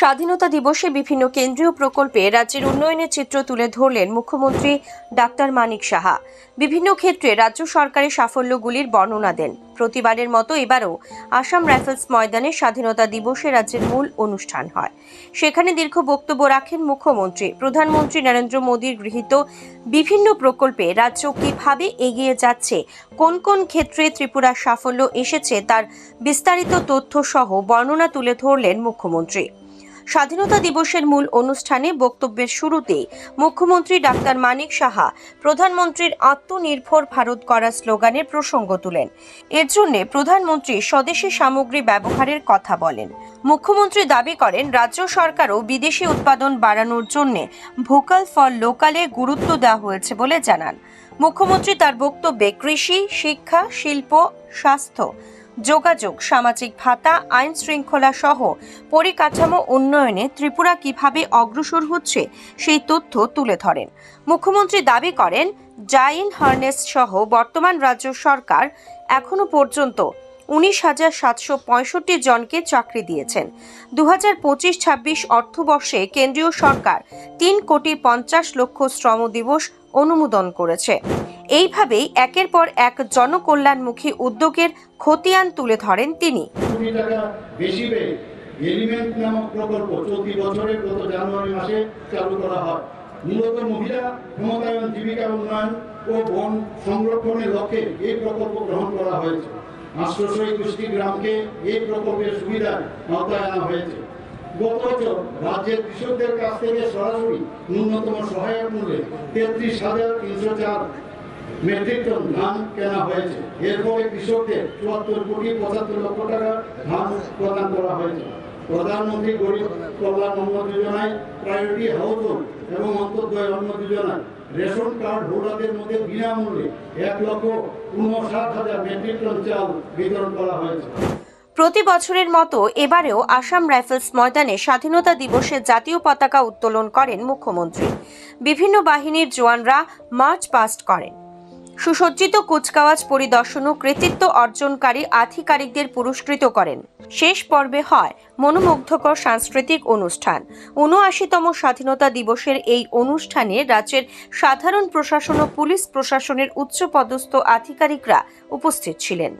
স্বাধীনতা দিবসে বিভিন্ন কেন্দ্রীয় প্রকল্পে রাজ্যের উন্নয়নের চিত্র তুলে ধরলেন মুখ্যমন্ত্রী ডাক্তার মানিক সাহা। বিভিন্ন ক্ষেত্রে রাজ্য সরকারের সাফল্যগুলির বর্ণনা দেন। প্রতিবারের মতো এবারও আসাম রাইফেলস ময়দানে স্বাধীনতা দিবসে রাজ্যের মূল অনুষ্ঠান হয়। সেখানে দীর্ঘ বক্তব্য রাখেন মুখ্যমন্ত্রী। প্রধানমন্ত্রী নরেন্দ্র মোদীর গৃহীত বিভিন্ন প্রকল্পে রাজ্য কীভাবে এগিয়ে যাচ্ছে, কোন কোন ক্ষেত্রে ত্রিপুরার সাফল্য এসেছে তার বিস্তারিত তথ্য সহ বর্ণনা তুলে ধরলেন মুখ্যমন্ত্রী। স্বাধীনতা দিবসের মূল অনুষ্ঠানে বক্তব্যের শুরুতে মুখ্যমন্ত্রী ডাক্তার মানিক সাহা প্রধানমন্ত্রীর আত্মনির্ভর ভারত করার স্লোগানের প্রসঙ্গ তুলেন। এর জন্য প্রধানমন্ত্রী স্বদেশি সামগ্রী ব্যবহারের কথা বলেন। মুখ্যমন্ত্রী দাবি করেন, রাজ্য সরকারও বিদেশি উৎপাদন বাড়ানোর জন্য ভোকাল ফর লোকালে গুরুত্ব দেওয়া হয়েছে বলে জানান। মুখ্যমন্ত্রী তার বক্তব্যে কৃষি, শিক্ষা, শিল্প, স্বাস্থ্য যোগাযোগ, সামাজিক ভাতা, আইন শৃঙ্খলা সহ পরিকাঠামো উন্নয়নে ত্রিপুরা কীভাবে অগ্রসর হচ্ছে, সেই তথ্য তুলে ধরেন। মুখ্যমন্ত্রী দাবি করেন, জাইন হার্নেস সহ বর্তমান রাজ্য সরকার এখনও পর্যন্ত উনিশ হাজার সাতশো পঁয়ষট্টি জনকে চাকরি দিয়েছেন। দু হাজার পঁচিশ ছাব্বিশ অর্থবর্ষে কেন্দ্রীয় সরকার তিন কোটি পঞ্চাশ লক্ষ শ্রম দিবস অনুমোদন করেছে। এইভাবেই একের পর এক জনকল্যাণমুখী উদ্যোগের খতিয়ান তুলে ধরেন তিনি। নামক প্রকল্প বছরের জানুয়ারি মাসে চালু করা হয়। উন্নয়ন ও বন এই প্রকল্প গ্রহণ করা হয়েছে। গ্রামকে এই প্রকল্পের হয়েছে। বছর রাজ্যের কৃষকদের কাছ থেকে সরাসরি ন্যূনতম সহায়ক মূল্যে তেত্রিশ হাজার তিনশো চার মেট্রিক টন ধান কেনা হয়েছে। এর ফলে কৃষকদের চুয়াত্তর কোটি পঁচাত্তর লক্ষ টাকা ধান প্রদান করা হয়েছে। প্রধানমন্ত্রী গরিব কল্যাণ অন্ন যোজনায় প্রায়োরিটি এবং অন্তর্দয় অন্ন যোজনায় রেশন কার্ড হোল্ডারদের মধ্যে বিনামূল্যে এক লক্ষ উনষাট হাজার মেট্রিক টন চাল বিতরণ করা হয়েছে। প্রতি বছরের মতো এবারেও আসাম রাইফেলস ময়দানে স্বাধীনতা দিবসে জাতীয় পতাকা উত্তোলন করেন মুখ্যমন্ত্রী। বিভিন্ন বাহিনীর জওয়ানরা মার্চ পাস্ট করেন। সুসজ্জিত কুচকাওয়াজ পরিদর্শন ও কৃতিত্ব অর্জনকারী আধিকারিকদের পুরস্কৃত করেন। শেষ পর্বে হয় মনোমুগ্ধকর সাংস্কৃতিক অনুষ্ঠান। উনআশিতম স্বাধীনতা দিবসের এই অনুষ্ঠানে রাজ্যের সাধারণ প্রশাসন ও পুলিশ প্রশাসনের উচ্চপদস্থ আধিকারিকরা উপস্থিত ছিলেন।